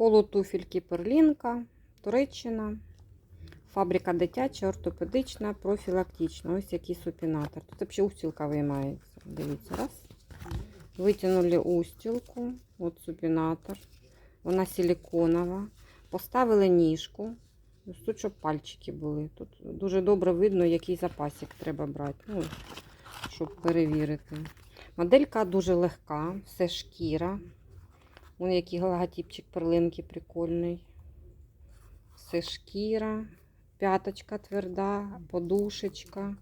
Полутуфельки перлінка, Туреччина, фабрика дитяча, ортопедична, профілактична. Ось який супінатор. Тут взагалі устілка виймається. Дивіться, раз. Витягнули устілку, от супінатор. Вона силиконова. Поставили ніжку. Тут, щоб пальчики були. Тут дуже добре видно, який запасик треба брати. Ну, щоб перевірити. Моделька дуже легка, все шкіра. Вон який логотипчик перлинки прикольний. Все шкіра, п'яточка тверда, подушечка.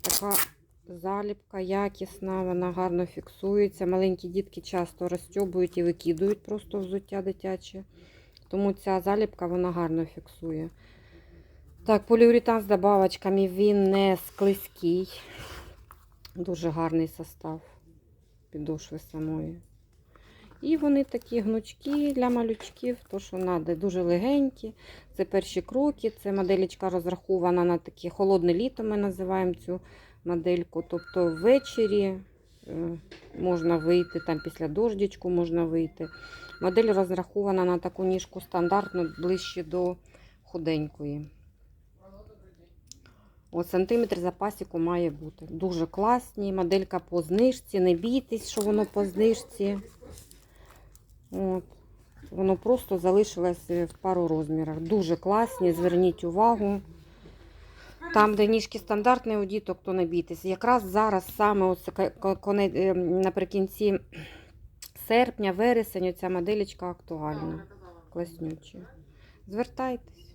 Така заліпка якісна, вона гарно фіксується. Маленькі дітки часто розстьобують і викидують просто взуття дитяче. Тому ця заліпка вона гарно фіксує. Так, поліуретан з добавочками, він не склизький. Дуже гарний состав підошви самої. І вони такі гнучкі для малючків, то що треба, дуже легенькі. Це перші кроки. Це моделечка розрахована на таке холодне літо. Ми називаємо цю модельку. Тобто ввечері е, можна вийти, там після дождичку можна вийти. Модель розрахована на таку ніжку стандартну, ближче до худенької. От сантиметр запасіку має бути. Дуже класні. Моделька по знижці. Не бійтесь, що воно по знижці. От. Воно просто залишилось в пару розмірах. Дуже класні, зверніть увагу. Там, де ніжки стандартні у діток, то не бійтесь. Якраз зараз саме ось е, наприкінці серпня, вересень, ця моделечка актуальна. Класнюча. Звертайтесь.